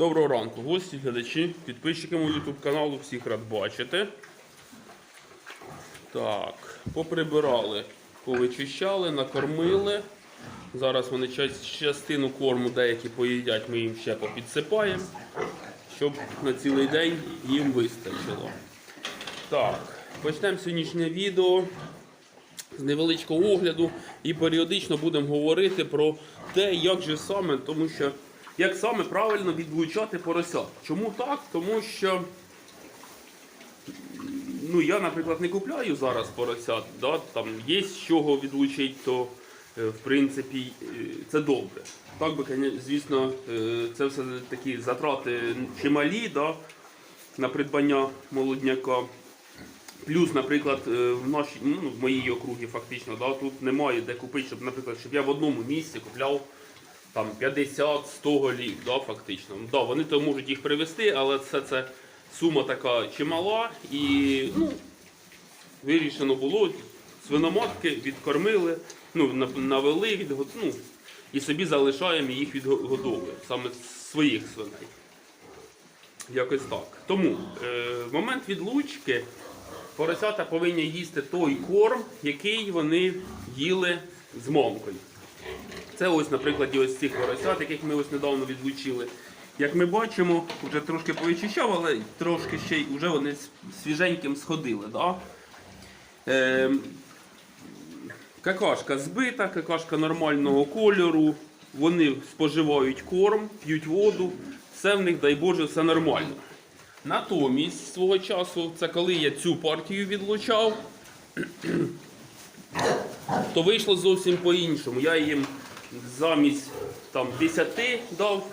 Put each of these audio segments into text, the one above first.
Доброго ранку, гості, глядачі, підписчики мого YouTube каналу, всіх рад бачити. Так, поприбирали, повичищали, накормили. Зараз вони частину корму деякі поїдять, ми їм ще попідсипаємо, щоб на цілий день їм вистачило. Так, почнемо сьогоднішнє відео з невеличкого огляду і періодично будемо говорити про те, як же саме, тому що як саме правильно відлучати поросят. Чому так? Тому що ну, я, наприклад, не купляю зараз поросят. Да? Там є з чого відлучити, то е, в принципі е, це добре. Так би, звісно, е, це все такі затрати чималі да? на придбання молодняка. Плюс, наприклад, в нашій ну, в моїй округі фактично, да, тут немає де купити, щоб, наприклад, щоб я в одному місці купляв там 50-100 голів, да, фактично. Ну, Да, вони то можуть їх привезти, але це, це сума така чимала і ну, вирішено було. Свиноматки відкормили, ну, навели від ну, і собі залишаємо їх від го- годови, саме своїх свиней. Якось так. Тому е, в момент відлучки поросята повинні їсти той корм, який вони їли з мамкою. Це ось, наприклад, ось цих поросят, яких ми ось недавно відлучили. Як ми бачимо, вже трошки повичищав, але трошки ще й вже вони свіженьким сходили. Да? Е, какашка збита, какашка нормального кольору. Вони споживають корм, п'ють воду, все в них, дай Боже, все нормально. Натомість свого часу, це коли я цю партію відлучав, то вийшло зовсім по-іншому. Я їм замість там, 10 дав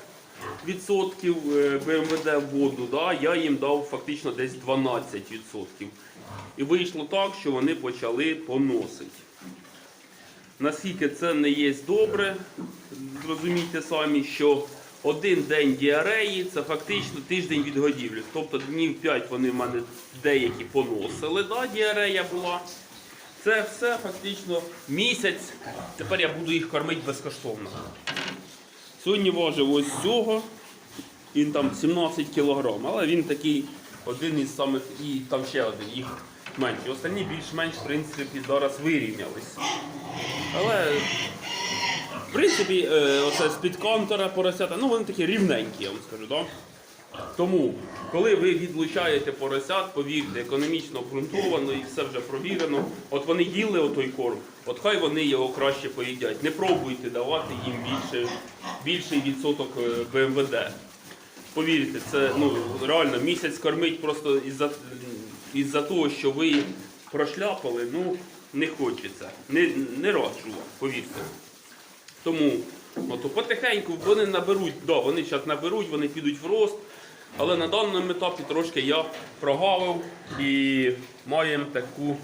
відсотків е, БМВД воду, да, я їм дав фактично десь 12 відсотків. І вийшло так, що вони почали поносити. Наскільки це не є добре, зрозумійте самі, що один день діареї це фактично тиждень від годівлі. Тобто днів 5 вони в мене деякі поносили, да, діарея була. Це все фактично місяць. Тепер я буду їх кормити безкоштовно. Сьогодні важив ось цього, він там 17 кг, але він такий один із самих, і там ще один, їх менше. Останні більш-менш в принципі зараз вирівнялись. Але в принципі, е, оце з-під кантора поросята, ну вони такі рівненькі, я вам скажу. Да? Тому, коли ви відлучаєте поросят, повірте, економічно обґрунтовано і все вже провірено. От вони їли отой корм, от хай вони його краще поїдять. Не пробуйте давати їм більше, більший відсоток е, БМВД. Повірте, це ну, реально місяць кормить просто із-за із-за того, що ви прошляпали, ну не хочеться. Не, не раджу вам, повірте. Тому от, потихеньку вони наберуть, да, вони зараз наберуть, вони підуть в рост. Але на даному етапі трошки я прогавив і маємо таку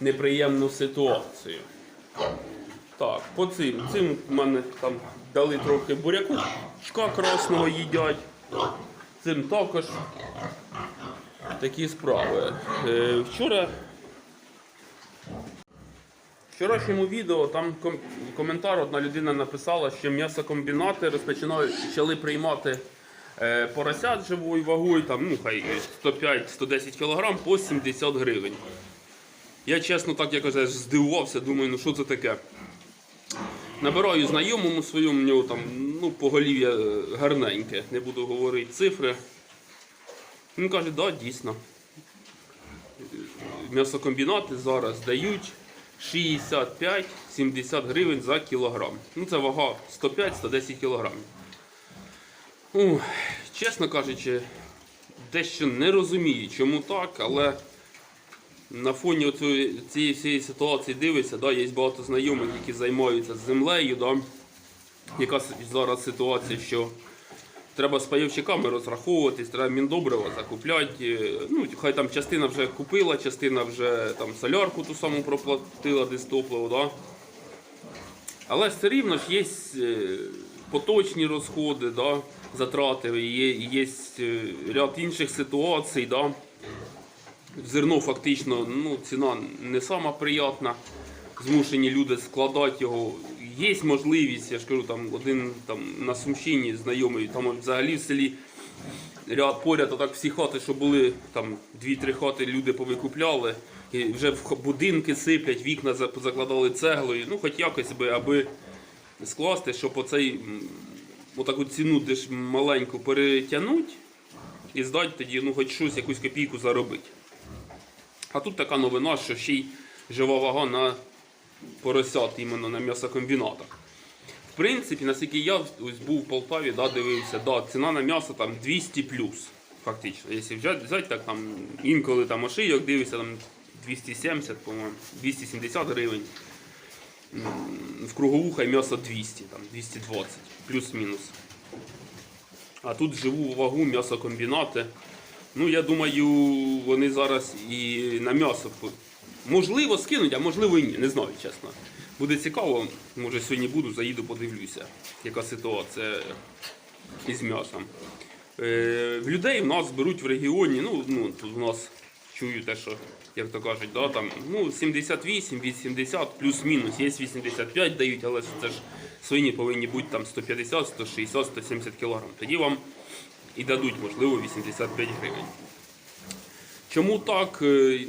неприємну ситуацію. Так, по цим. Цим в мене там дали трохи буряку,чка красного їдять. Цим також такі справи. Е, вчора вчорашньому відео там коментар одна людина написала, що м'ясокомбінати розпочинають почали приймати поросят живою вагою, там, ну, хай е, 105-110 кг по 70 гривень. Я чесно так я кажу, аж здивувався, думаю, ну що це таке. Набираю знайомому своєму, в нього там ну, поголів'я е, гарненьке, не буду говорити цифри. Він каже, да, дійсно. М'ясокомбінати зараз дають 65-70 гривень за кілограм. Ну це вага 105-110 кілограмів. Ух, чесно кажучи, дещо не розумію, чому так, але на фоні цієї всієї ситуації дивишся, да, є багато знайомих, які займаються землею. Да, яка зараз ситуація, що треба з пайовщиками розраховуватись, треба міндобрива закупляти. Е, Ну, хай там частина вже купила, частина вже там солярку ту саму проплатила десь топливо. Да? Але все рівно ж є е, поточні розходи, да, затрати, є, є е, ряд інших ситуацій. Да. Зерно фактично ну, ціна не сама приятна. Змушені люди складати його. Є можливість, я ж кажу, там один там на Сумщині знайомий, там взагалі в селі ряд поряд, а так всі хати, що були, там дві-три хати люди повикупляли, і вже в будинки сиплять, вікна закладали цеглою. Ну, хоч якось би, аби скласти, щоб оцей отаку ціну десь маленьку перетягнути і здати тоді, ну, хоч щось, якусь копійку заробити. А тут така новина, що ще й жива вага на поросят, іменно на м'ясокомбінатах. В принципі, наскільки я ось був в Полтаві, да, дивився, да, ціна на м'ясо там 200 плюс, фактично. Якщо взяти, взяти так, там, інколи там ошийок дивишся, там 270, по-моєму, 270 гривень. В круговуха м'ясо 200, там, 220, плюс-мінус. А тут живу вагу, м'ясокомбінати. Ну, я думаю, вони зараз і на м'ясо можливо скинуть, а можливо і ні. Не знаю, чесно. Буде цікаво, може сьогодні буду, заїду, подивлюся, яка ситуація із м'ясом. Е, людей в нас беруть в регіоні, ну, ну тут в нас чую те, що, як то кажуть, да, там, ну, 78, 80, плюс-мінус, є 85 дають, але це ж свині повинні бути там 150, 160, 170 кг. Тоді вам і дадуть, можливо, 85 гривень. Чому так? е,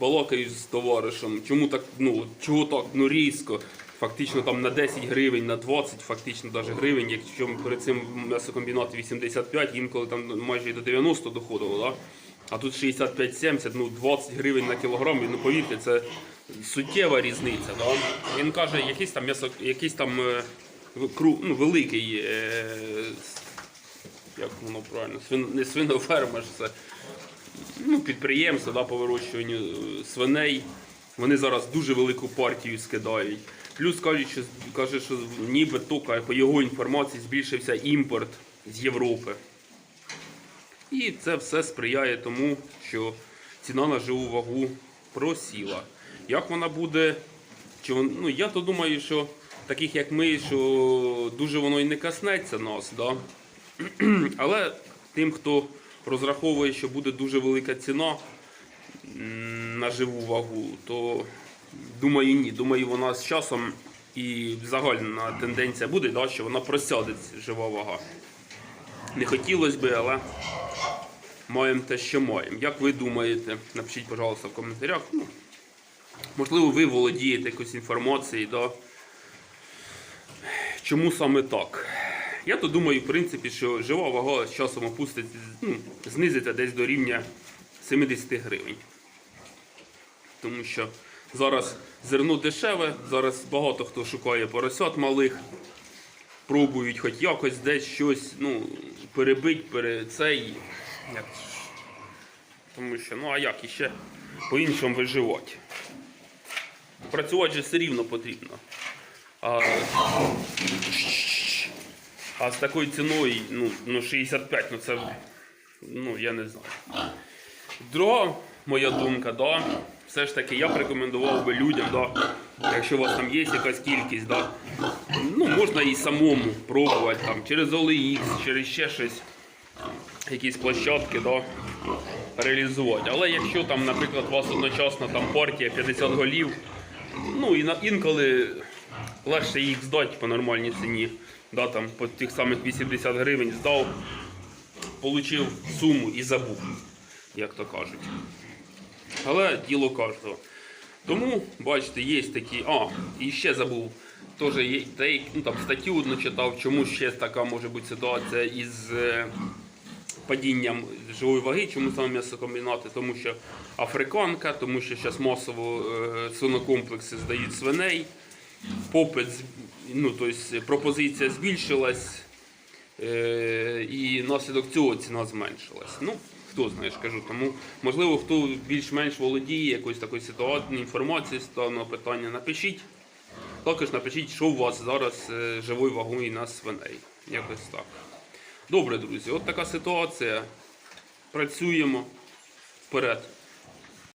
Балакаю з товаришем, чому так, ну, чого так, ну різко, фактично там на 10 гривень, на 20, фактично навіть гривень, якщо перед цим м'ясокомбінат 85, інколи там майже і до 90 доходило, да? А тут 65-70, ну 20 гривень на кілограм, ну повірте, це суттєва різниця. Да? Він каже, якийсь там м'ясо, якийсь там е, ну, великий, е, як воно правильно, не свиноферма ж це ну, підприємства да, по вирощуванню е, свиней. Вони зараз дуже велику партію скидають. Плюс кажуть, що каже, що ніби тільки по його інформації збільшився імпорт з Європи. І це все сприяє тому, що ціна на живу вагу просіла. Як вона буде? Чи вон, ну, я то думаю, що таких як ми, що дуже воно і не коснеться нас. Да? Але тим, хто розраховує, що буде дуже велика ціна на живу вагу, то думаю, ні. Думаю, вона з часом і загальна тенденція буде, да, що вона просяде жива вага. Не хотілося би, але маємо те, що маємо. Як ви думаєте? Напишіть, пожалуйста, в коментарях. Ну, можливо, ви володієте якоюсь інформацією, да? чому саме так? Я то думаю, в принципі, що жива вага з часом опуститься, ну, знизиться десь до рівня 70 гривень. Тому що зараз зерно дешеве, зараз багато хто шукає поросят малих, пробують хоч якось десь щось ну, перебить, пере цей. Тому що, ну а як іще по-іншому виживати? Працювати же все рівно потрібно. А, а з такою ціною, ну, ну 65, ну це, ну я не знаю. Друга моя думка, да, все ж таки я б рекомендував би людям, да, якщо у вас там є якась кількість, да, ну можна і самому пробувати там, через OLX, через ще щось, якісь площадки, да, реалізувати. Але якщо там, наприклад, у вас одночасно там партія 50 голів, ну і на інколи легше їх здати по нормальній ціні. Да, там, по тих самих 80 гривень здав, отримав суму і забув, як то кажуть. Але діло кожного. Тому, бачите, є такі. А, і ще забув. Теж є ну, там, статтю одну читав, чому ще така може бути ситуація із е, падінням живої ваги, чому саме м'ясокомбінати? Тому що африканка, тому що зараз масово е, свинокомплекси здають свиней, попит, ну, тобто пропозиція збільшилась, е, і наслідок цього ціна зменшилась. Ну, хто знає, кажу. Тому, можливо, хто більш-менш володіє якоюсь такою ситуацією, інформацією з даного питання, напишіть. Також напишіть, що у вас зараз е, живою вагою на свиней. Якось так. Добре, друзі, от така ситуація. Працюємо вперед.